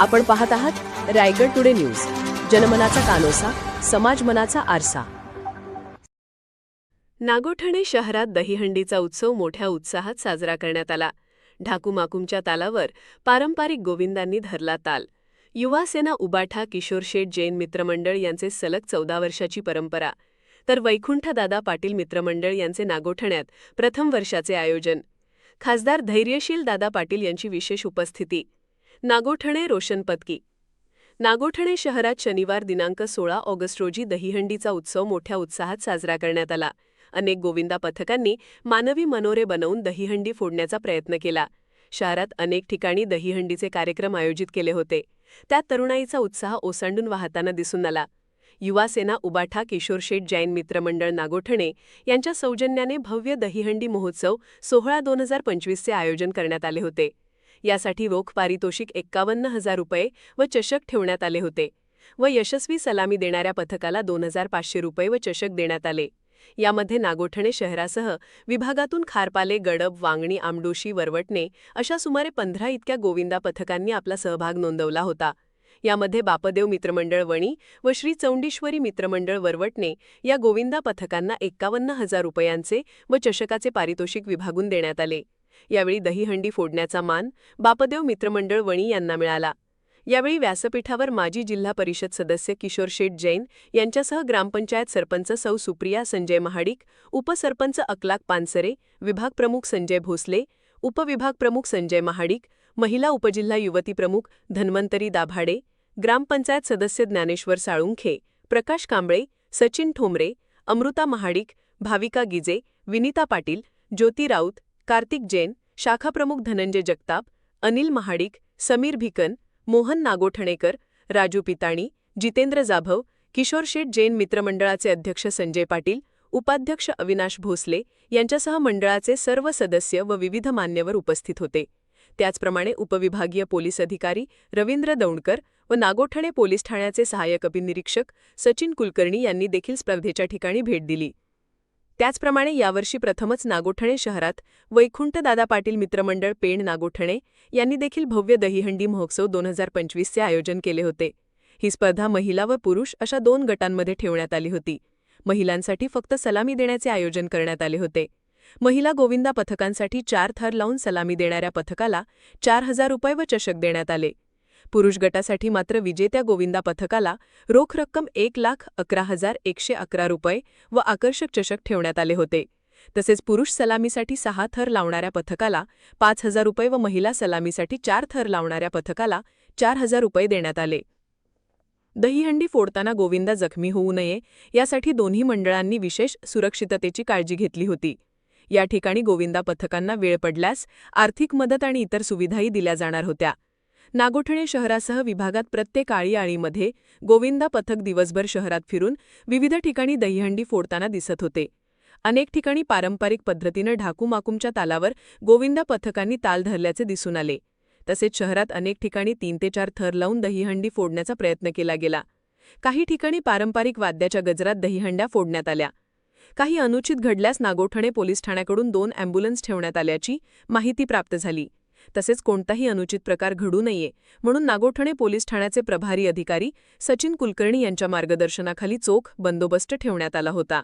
आपण पाहत आहात रायगड टुडे न्यूज. जनमनाचा कानोसा समाज मनाचा आरसा. नागोठणे शहरात दहीहंडीचा उत्सव मोठ्या उत्साहात साजरा करण्यात आला. ढाकूमाकूमच्या तालावर पारंपरिक गोविंदांनी धरला ताल. युवा सेना उबाठा किशोर शेठ जैन मित्रमंडळ यांचे सलग चौदा वर्षाची परंपरा. तर वैकुंठदादा पाटील मित्रमंडळ यांचे नागोठण्यात प्रथम वर्षाचे आयोजन. खासदार धैर्यशील दादा पाटील यांची विशेष उपस्थिती. नागोठणे रोशनपदकी नागोठणे शहरात शनिवार दिनांक सोळा ऑगस्ट रोजी दहीहंडीचा उत्सव मोठ्या उत्साहात साजरा करण्यात आला. अनेक गोविंदा पथकांनी मानवी मनोरे बनवून दहीहंडी फोडण्याचा प्रयत्न केला. शहरात अनेक ठिकाणी दहीहंडीचे कार्यक्रम आयोजित केले होते. त्यात तरुणाईचा उत्साह ओसांडून वाहताना दिसून आला. युवासेना उबाठा किशोर शेठ जैन मित्रमंडळ नागोठणे यांच्या सौजन्याने भव्य दहीहंडी महोत्सव सोहळा दोन हजार पंचवीसचे आयोजन करण्यात आले होते. यासाठी रोख पारितोषिक एक्कावन्न हजार रुपये व चषक ठेवण्यात आले होते व यशस्वी सलामी देणाऱ्या पथकाला दोन हजार पाचशे रुपये व चषक देण्यात आले. यामध्ये नागोठणे शहरासह विभागातून खारपाले गडब वांगणी आमडोशी वरवटणे अशा सुमारे पंधरा इतक्या गोविंदा पथकांनी आपला सहभाग नोंदवला होता. यामध्ये बापदेव मित्रमंडळ वणी व श्री चौंडीश्वरी मित्रमंडळ वरवटणे या गोविंदा पथकांना एक्कावन्न हजार रुपयांचे व चषकाचे पारितोषिक विभागून देण्यात आले. यावेळी दहीहंडी फोडण्याचा मान बापदेव मित्रमंडळ वणी यांना मिळाला. यावेळी व्यासपीठावर माजी जिल्हा परिषद सदस्य किशोर शेठ जैन यांच्यासह ग्रामपंचायत सरपंच सौ सुप्रिया संजय महाडिक उपसरपंच अकलाक पानसरे विभाग प्रमुख संजय भोसले उपविभाग प्रमुख संजय महाडिक महिला उपजिल्हा युवती प्रमुख धन्वंतरी दाभाडे ग्रामपंचायत सदस्य ज्ञानेश्वर साळुंखे प्रकाश कांबळे सचिन ठोंबरे अमृता महाडिक भाविका गिजे विनिता पाटील ज्योती राऊत कार्तिक जैन शाखाप्रमुख धनंजय जगताप अनिल महाडिक समीर भिकन मोहन नागोठणेकर राजू पिताणी जितेंद्र जाधव किशोर शेठ जैन मित्रमंडळाचे अध्यक्ष संजय पाटील उपाध्यक्ष अविनाश भोसले यांच्यासह मंडळाचे सर्व सदस्य व विविध मान्यवर उपस्थित होते. त्याचप्रमाणे उपविभागीय पोलीस अधिकारी रवींद्र दौंडकर व नागोठणे पोलीस ठाण्याचे सहाय्यक अभिनिरीक्षक सचिन कुलकर्णी यांनी देखील स्पर्धेच्या ठिकाणी भेट दिली. त्याचप्रमाणे यावर्षी प्रथमच नागोठणे शहरात वैकुंठदादा पाटील मित्रमंडळ पेण नागोठणे यांनी देखील भव्य दहीहंडी महोत्सव दोन हजार पंचवीसचे आयोजन केले होते. ही स्पर्धा महिला व पुरुष अशा दोन गटांमध्ये ठेवण्यात आली होती. महिलांसाठी फक्त सलामी देण्याचे आयोजन करण्यात आले होते. महिला गोविंदा पथकांसाठी चार थर लावून सलामी देणाऱ्या पथकाला चार हजार रुपये व चषक देण्यात आले. पुरुष गटासाठी मात्र विजेत्या गोविंदा पथकाला रोख रक्कम एक लाख अकरा हजार एकशे अकरा रुपये व आकर्षक चषक ठेवण्यात आले होते. तसेच पुरुष सलामीसाठी सहा थर लावणाऱ्या पथकाला पाच हजार रुपये व महिला सलामीसाठी चार थर लावणाऱ्या पथकाला चार हजार रुपये देण्यात आले. दहीहंडी फोडताना गोविंदा जखमी होऊ नये यासाठी दोन्ही मंडळांनी विशेष सुरक्षिततेची काळजी घेतली होती. या ठिकाणी गोविंदा पथकांना वेळ पडल्यास आर्थिक मदत आणि इतर सुविधाही दिल्या जाणार होत्या. नागोठणे शहरासह विभागात प्रत्येक आळीआळीमध्ये गोविंदा पथक दिवसभर शहरात फिरून विविध ठिकाणी दहीहंडी फोडताना दिसत होते. अनेक ठिकाणी पारंपरिक पद्धतीनं ढाकूमाकूमच्या तालावर गोविंदा पथकांनी ताल धरल्याचे दिसून आले. तसेच शहरात अनेक ठिकाणी तीन ते चार थर लावून दहीहंडी फोडण्याचा प्रयत्न केला गेला. काही ठिकाणी पारंपरिक वाद्याच्या गजरात दहीहंड्या फोडण्यात आल्या. काही अनुचित घडल्यास नागोठणे पोलीस ठाण्याकडून दोन अँब्युलन्स ठेवण्यात आल्याची माहिती प्राप्त झाली. तसेच कोणताही अनुचित प्रकार घडू नये म्हणून नागोठणे पोलीस ठाण्याचे प्रभारी अधिकारी सचिन कुलकर्णी यांच्या मार्गदर्शनाखाली चोख बंदोबस्त ठेवण्यात आला होता.